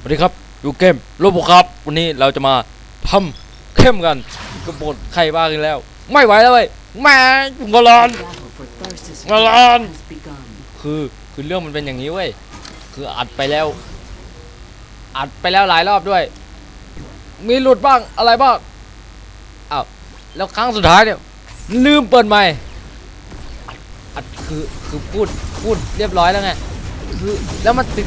สวัสดีครับอยู่เกมโลบครับ วันนี้เราจะมาทำเข้มกันกับบดใครบ้ากันแล้ว ไม่ไหวแล้วเว้ยแม่ผมก็ร้อนก็ร้อน คือคือเรื่องมันเป็นอย่างนี้เว้ยคืออัดไปแล้ว อัดไปแล้วหลายรอบด้วย มีหลุดบ้างอะไรบ้างอ้าวแล้วครั้งสุดท้ายเนี่ยลืมเปิดใหม่อัดคือคือพูดพูดเรียบร้อยแล้วไงคือแล้วมันติด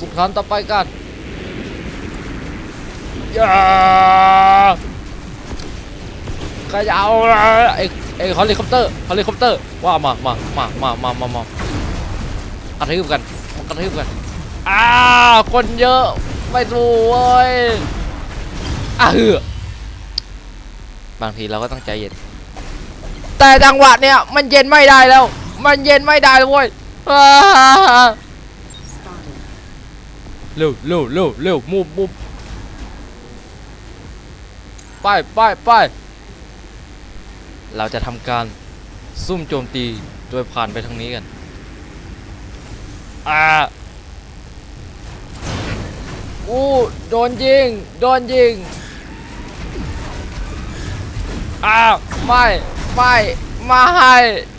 บุกฐานต่อไปกันอย่าใครจะเอาไอ้ไอ้เฮลิคอปเตอร์เฮลิคอปเตอร์ว่ามามามามามามามากระทืบกันกระทืบกันอ้าคนเยอะไม่สู้เว้ยอ้าเหือบางทีเราก็ต้องใจเย็น แต่จังหวะเนี้ยมันเย็นไม่ได้แล้ว มันเย็นไม่ได้แล้วเว้ย เร็วเร็วเร็วเร็วมูฟมูฟไปไปไปเราจะทำการซุ่มโจมตีโดยผ่านไปทางนี้กันอ่าอู้โดนยิง โดนยิงอ้าวไม่ไม่ไม่ให้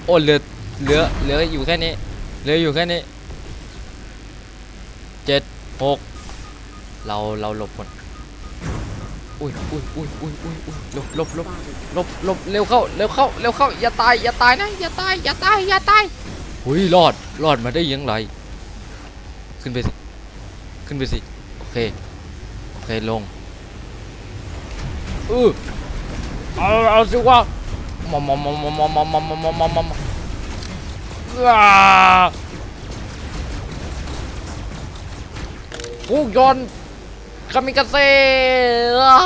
โอ้เหลือเหลือเหลืออยู่แค่นี้เหลืออยู่แค่นี้ หกเราเราหลบหมดอุ้ยอุ้ยอุ้ยอุ้ยอุ้ยอุ้ยหลบหลบหลบหลบหลบเร็วเข้าเร็วเข้าเร็วเข้าอย่าตายอย่าตายนะอย่าตายอย่าตายอย่าตายหุยรอดรอดมาได้ยังไงขึ้นไปสิขึ้นไปสิโอเคโอเคลงเออเอาเอาสิวะมอมมอมมอมมอมมอมมอมมอมมอม ผู้ยนคามิกาเซ่อ่า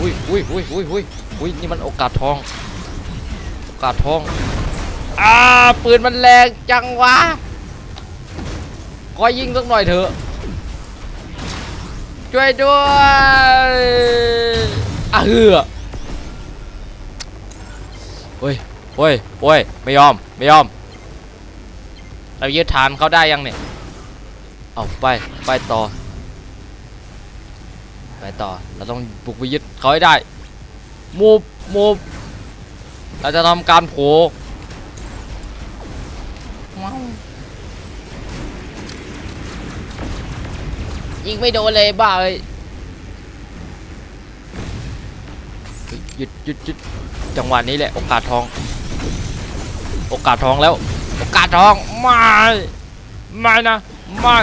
อุ้ยอุ้ยอุ้ยอุ้ยอุ้ยอุ้ยนี่มันโอกาสทอง โอกาสทอง อ่า ปืนมันแรงจังวะขอยิงสักหน่อยเถอะ ช่วยด้วยอะเหือโอ้ย โอ้ยโอ้ยไม่ยอม ไม่ยอม เรายึดฐานเขาได้ยังเนี่ย เอาไป ไปต่อ ไปต่อ เราต้องบุกไปยึดเขาให้ได้ มูฟ มูฟ เราจะทำการโผล่ยิงไม่โดนเลยบ้าเลยเฮ้ยหยุดหยุดหยุดจังหวะนี้แหละโอกาสทอง โอกาสทองแล้ว โอกาสทองไม่ไม่นะไม่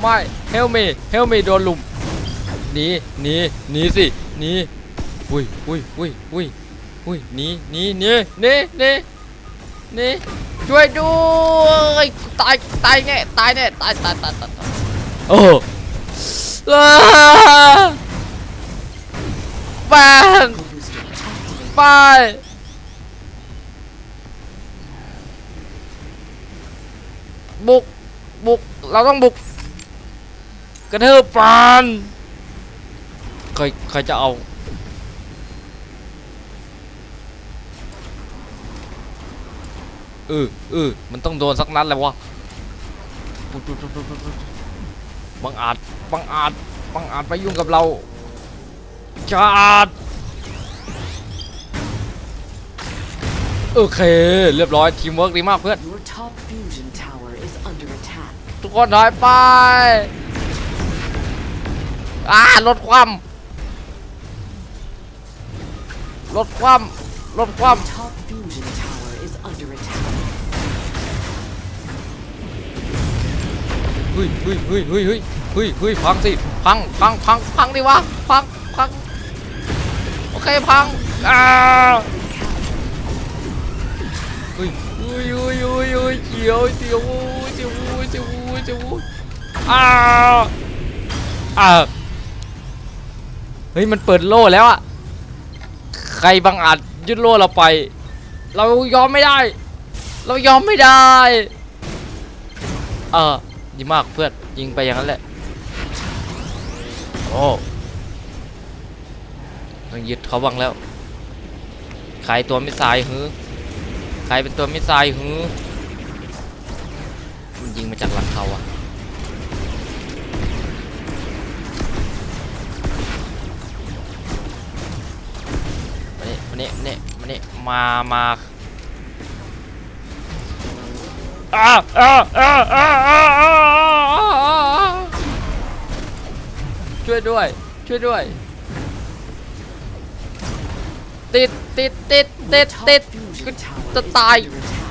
ไม่เฮลเมเฮลเมโดนลุมหนีหนีหนีสิหนีอุ้ยอุ้ยอุ้ยอุ้ยอุ้ยหนีหนีหนีหนีหนีหนีช่วยด้วยตายตายแน่ตายแน่ตายตายตายตายตายโอ้อ้าแปนไป บุก บุก เราต้องบุก กระเทืบปานใครใครจะเอา เออเออมันต้องโดนสักนัดแหล้ววะบังอาจบังอาจบังอาจไปยุ่งกับเราชาดโอเค เรียบร้อยทีมเวิร์กดีมากเพื่อน คนถอยไปอ่าลดความลดความลดความเฮ้ยเฮ้ยเฮ้ยเฮ้ยเฮ้ยเฮ้ยเฮ้ยพังสิพังพังพังพังดิวะพังพังโอเคพังอ่าเฮ้ยอุ้ยอุ้ยอุ้ยอุ้ยเจียวเจียวเจียว เจียวเจียวอ้าวอ้าวเฮ้ยมันเปิดโล่แล้วอะใครบังอาจยึดโล่เราไป เรายอมไม่ได้ เรายอมไม่ได้ เออดีมากเพื่อนยิงไปอย่างนั้นแหละโอ้ต้องยึดเขาบังแล้วใครตัวไม่ทรายหือใครเป็นตัวไม่ทรายหือ จากหลังเขาอะมาเนี่ยมาเนี่ยมาเนี่ยมามาอ้าวอ้าวอ้าอ้าอ้าอ้าอ้าช่วยด้วย ช่วยด้วย ติดติดติดติดติดก็จะตาย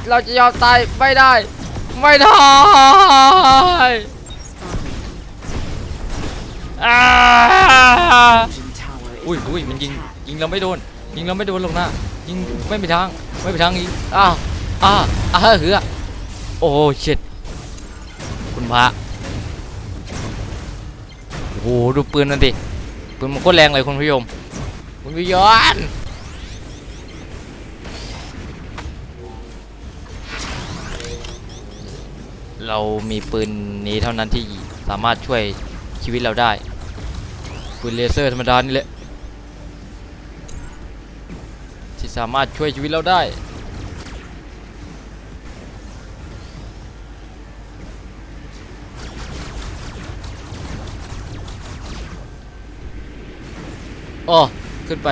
เราจะยอมตายไม่ได้ ไม่ได้ Spotted. อ่า Fusion tower is อุ้ยอุ้ย under มันยิง attack. ยิงเราไม่โดน ยิงเราไม่โดนหรอกนะยิงไม่มีทางไม่มีทางยิงอ้าวอ้าอ้าเหือโอ้เช็ดคุณพระโอ้โหดูปืนนั่นดิปืนมันโคตรแรงเลยคุณผู้ชมคุณผู้ชม เรามีปืนนี้เท่านั้นที่สามารถช่วยชีวิตเราได้ ปืนเลเซอร์ธรรมดานี่แหละ ที่สามารถช่วยชีวิตเราได้ อ๋อ ขึ้นไป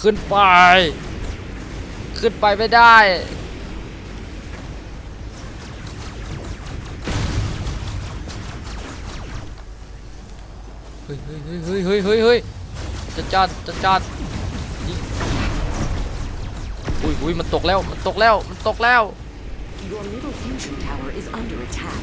ขึ้นไป ขึ้นไปไม่ได้ ฮ้ยเฮ้ยเฮ้ยเฮ้ยเฮ้ยเฮ้ยจะจัดจะจัดยิงอุ้ยอุ้ยมันตกแล้วมันตกแล้วมันตกแล้ว Your middle fusion tower is under attack.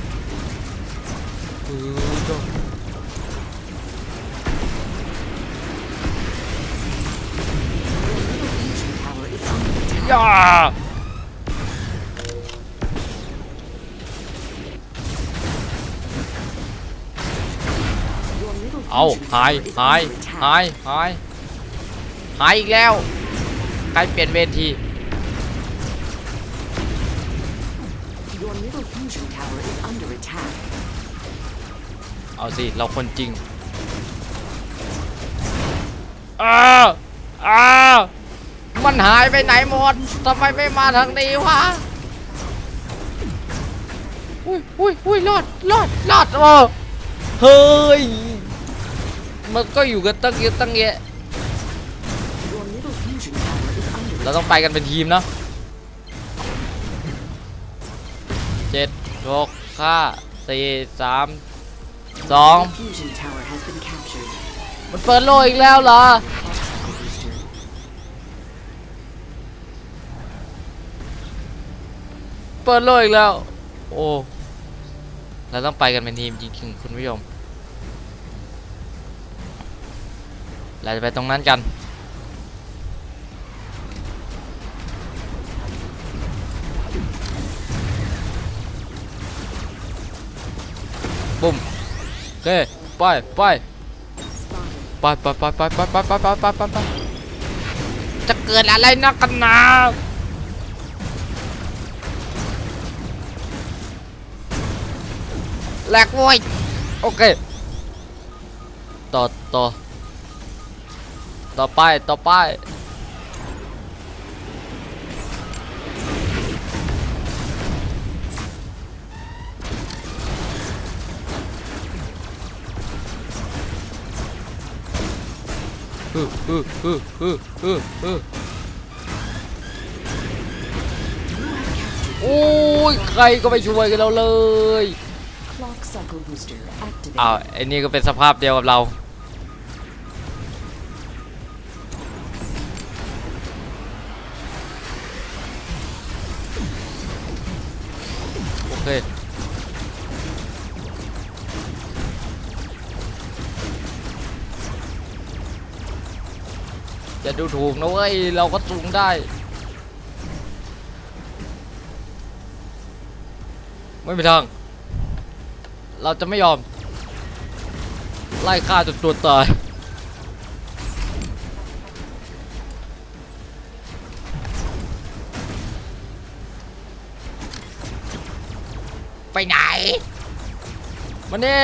เอา fusion หาย tower is หาย under attack. หายหายหายอีกแล้วใครเปลี่ยนเวที Your middle fusion tower is under attack. เอาสิ เราคนจริงอ้าวอ้าวมันหายไปไหนหมดทำไมไม่มาทางนี้วะอุ้ยอุ้ยอุ้ยรอดรอดรอดโอ้เฮ้ย มันก็อยู่กันตั้งเยอะตั้งแยะเราต้องไปกันเป็นทีมเนาะเจ็ดหกห้าสี่สามสองมันเปิดโลอีกแล้วเหรอเปิดโลอีกแล้ว โอ้เราต้องไปกันเป็นทีมจริงๆคุณผู้ชม เราจะไปตรงนั้นกันบุ้มโอเคไปไปไปไปไปไปไปไปไปไปไปไปจะเกิดอะไรนักกันนาแหลกโว้ยโอเคต่อต่อ ต่อไปต่อไปฮึฮึฮึฮึฮึฮึโอ้ยใครก็ไม่ช่วยกันเราเลย Clock cycle booster activated. อ้าวไอ้นี่ก็เป็นสภาพเดียวกับเรา จะดูถูกนะเว้ย เราก็สูงได้ ไม่มีทาง เราจะไม่ยอม ไล่ฆ่าจนตัวตายไปไหน มันนี่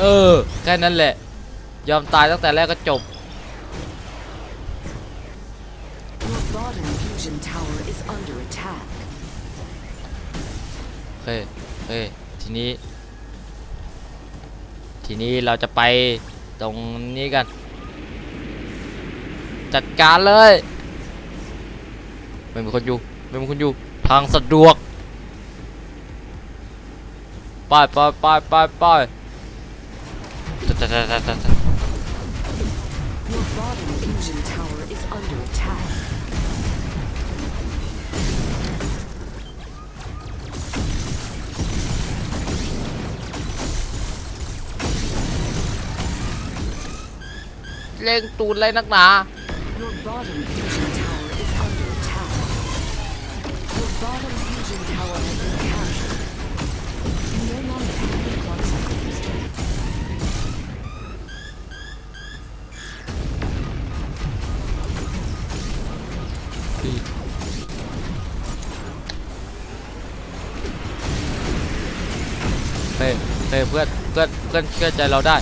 เออ แค่นั้นแหละ ยอมตายตั้งแต่แรกก็จบ Your bottom fusion tower is under attack. โอเคโอเคทีนี้ ทีนี้เราจะไปตรงนี้กัน จัดการเลย ไม่มีคนอยู่ ไม่มีคนอยู่ ทางสะดวก ไปไปไปไปไป จัดจัดจัดจัดจัด Your bottom fusion tower is under attack. เล่งตูดเลยนักหนา Your bottom เฮ้ยเพื่อนเพื่อนเพื่อนเชื่อใจเราได้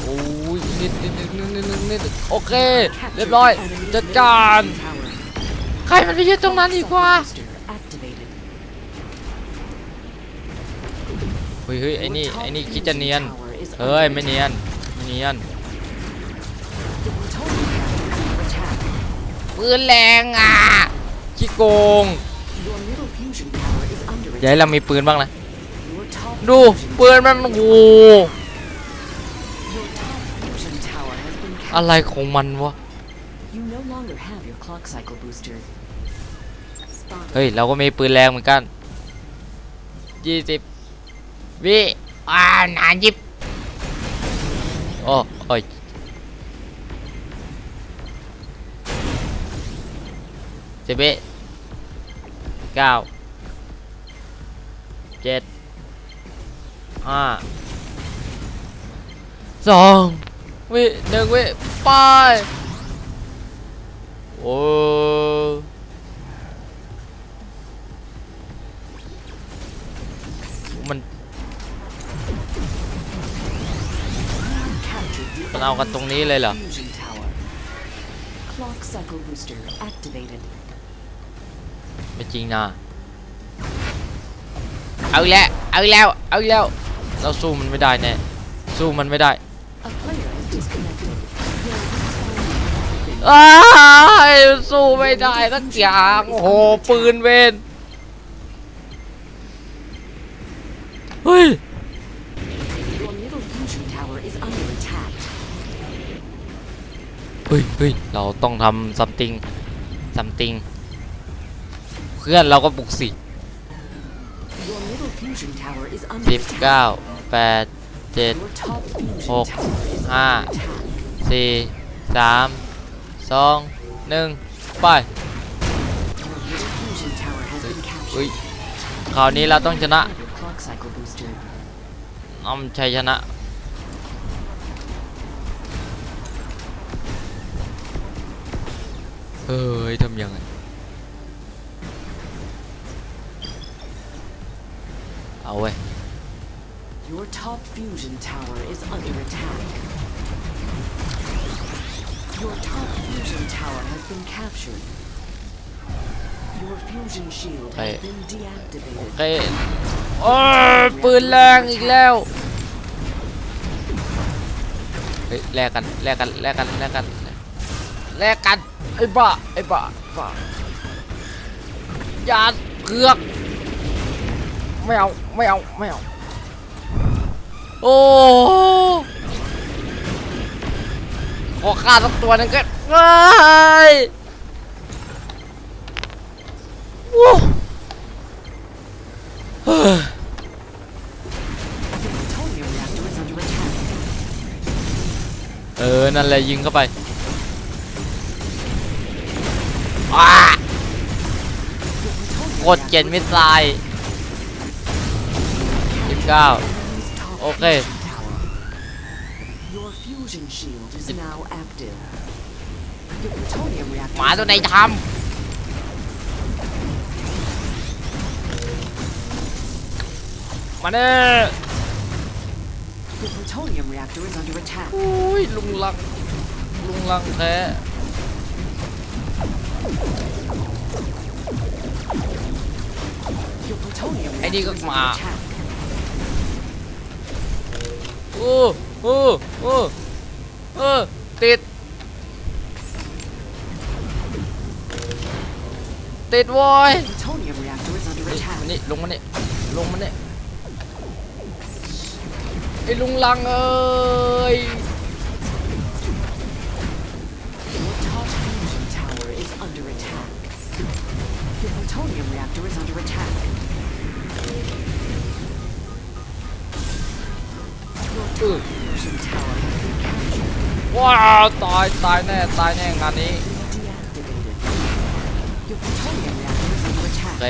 โอ้ยนิดนิดนิดนิดนิดนิดนิดโอเค เรียบร้อยจัดการใครมันไปยืนตรงนั้นอีกวะ Activated. เฮ้ยเฮ้ยไอ้นี่ไอ้นี่คิดจะเนียน Tower is เฮ้ย under ไม่เนียนไม่เนียน The Plutonium tower is under attack. ปืนแรงอะขี้โกง Your middle fusion tower is under อย่าให้ attack. เรามีปืนบ้างนะ Your top ดูปืนมันโอ้อะไรของมันวะ เฮ้ย เราก็มีปืนแรงเหมือนกันยี่สิบวิอ่านานยิบโอ้โอยสิบเก้าเจ็ด ห้าสองวิหนึ่งวิไปโอ้มัน Captured the มันเอากันตรงนี้เลยเหรอ fusion tower. Clock cycle booster activated. ไม่จริงนะ เอาอีกแล้ว เอาอีกแล้ว เอาอีกแล้ว เราสู้มันไม่ได้แน่สู้มันไม่ได้อ้าสู้ไม่ได้สักอย่างโอ้โหปืนเวนเฮ้ยเฮ้ยเฮ้ยเราต้องทำซัมติงซัมติงเพื่อนเราก็บุกสิ สิบ attack. เก้าแปดเจ็ด Your top fusion Hộp. tower is Ha. under attack. สี่สามสองหนึ่งไป Your middle fusion tower has been เฮ้ย captured. คราวนี้เราต้องชนะ Have your clock cycle booster. น้อมชัยชนะเฮ้ยทำยังไง เอาเว้ย Your top fusion tower is under attack. Your top fusion tower has been captured. Your fusion shield has Hey. been deactivated. โอเคโอ้ยปืนแรงอีกแล้ว เฮ้ยแลกกันแลกกันแลกกันแลกกันแลกกันไอ้บ้าไอ้บ้าบ้าอย่าเผือก ไม่เอาไม่เอาไม่เอาโอ้ขอฆ่าสักตัวนึงก็ว้ายวู้เออ นั่นแหละยิงเข้าไปกดเกณฑ์มิสไล shield is now active. Your plutonium reactor หมา is ตัวไหน under ท attack. ำมาเน่ Your plutonium reactor is under attack. อุ้ยลุงลังลุงลังแท้ Your plutonium ไอ้นี่ reactor ก็ is มา under attack. โอ้โอ้โอ้เออติด ติดโว้ย Plutonium reactor is under นี่ attack. มานี่ลงมานี่ลงมานี่ไอ้ลุงลังเอ้ย Your top fusion tower is under attack. Your plutonium reactor is under attack. ว้าวตายตายแน่ตายแน่งานนี้โอเค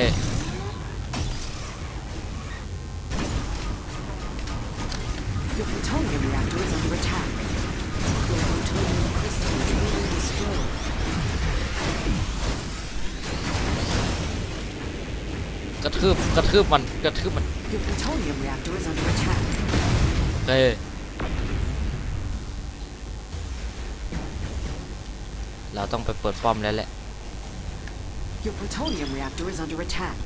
กระทืบกระทืบมันกระทืบมัน เค เราต้องไปเปิดป้อมแล้วแหละ Your plutonium reactor is under attack.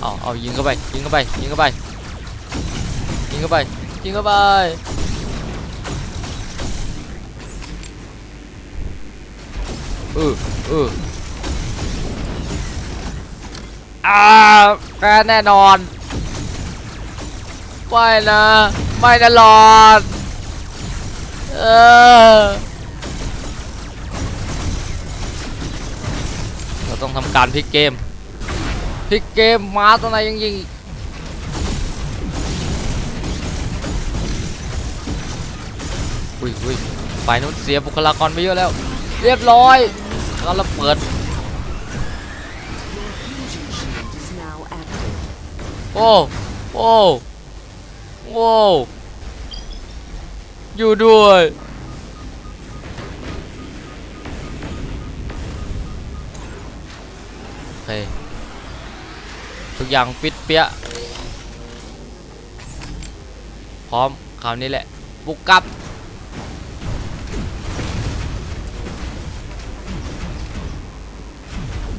เอาเอายิงเข้าไป ยิงเข้าไป ยิงเข้าไป ยิงเข้าไป ยิงเข้าไป เออเอออ่าแพ้แน่นอน ไม่นะ ไม่ตลอด เออ เราต้องทำการพลิกเกม พลิกเกมมาตัวไหนยังยิงอุ้ยอุ้ยฝ่ายนู้นเสียบุคลากรไปเยอะแล้ว เรียบร้อย เขาระเบิดโอ้โอ้โอ้อยู่ด้วยคทุกอย่างปิดเปี้ยพร้อมคราวนี้แหละบุกกลับ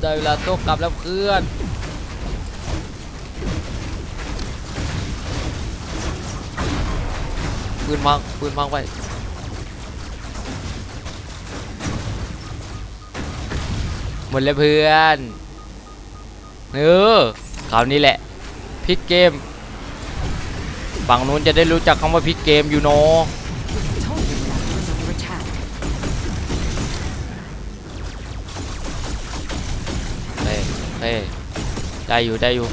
ได้เวลาโต๊ะกลับแล้วเพื่อนปืนพังปืนพังไปหมดแล้วเพื่อนเออคราวนี้แหละพลิกเกมฝั่งนู้นจะได้รู้จักคำว่าพลิกเกมอยู่เนอะ ได้อยู่ได้อยู่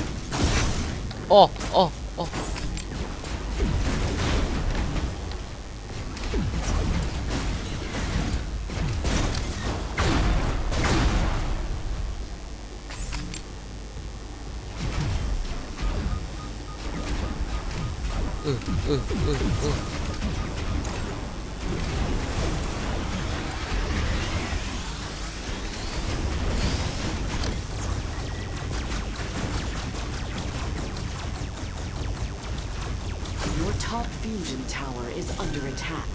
โอ้โอ้โอ้เออเออเออ top fusion tower is under attack.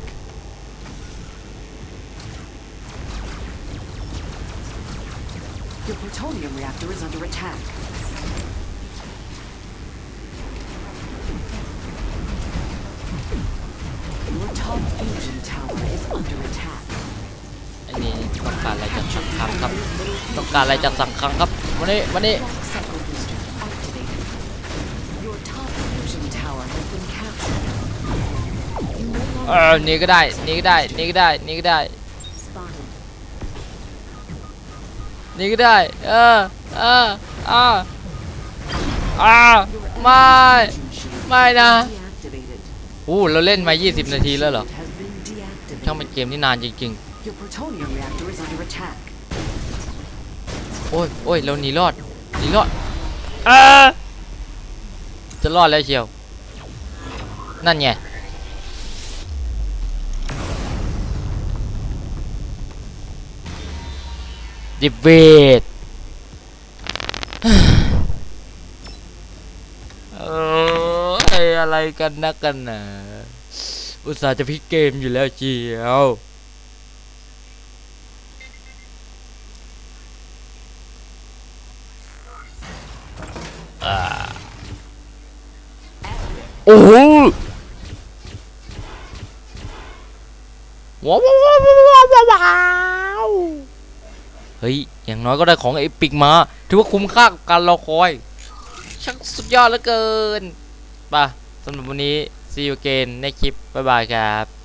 Your plutonium reactor is under attack. Your top fusion tower is under attack. อันนี้ต้องการอะไรจากสังคังครับ ต้องการอะไรจากสังคังครับวันนี้วันนี้ Clock cycle booster activated. Your top fusion tower has been captured. You no เอ longer อหนี่ก็ได้หนี่ก็ได้หนี่ก็ได้หนี่ก็ได้ spotted. นี่ก็ได้ เออเอออ่าอ่า Your ไม่ fusion shield ไม่นะ deactivated. อู้เราเล่นมา 20 นาทีแล้วเหรอ Shield has been deactivated. ช่างเป็นเกมที่นานจริง Your plutonium reactor is under attack. ๆโอ้ยโอ้ยเราหนีรอดหนีรอดเออจะรอดแล้วเชียว นั่นไง ดิเวทเอออะไรกันนักกันนะอุตส่าห์จะพลิกเกมอยู่แล้วเจียวโอ้โหว้าวว้าวว้าวว้าวว้าว เฮ้ย อย่างน้อยก็ได้ของไอปิกมา ถือว่าคุ้มค่ากับการรอคอย ช่างสุดยอดเหลือเกินไป่ะสำหรับวันนี้ see you again ในคลิป บ๊ายบายครับ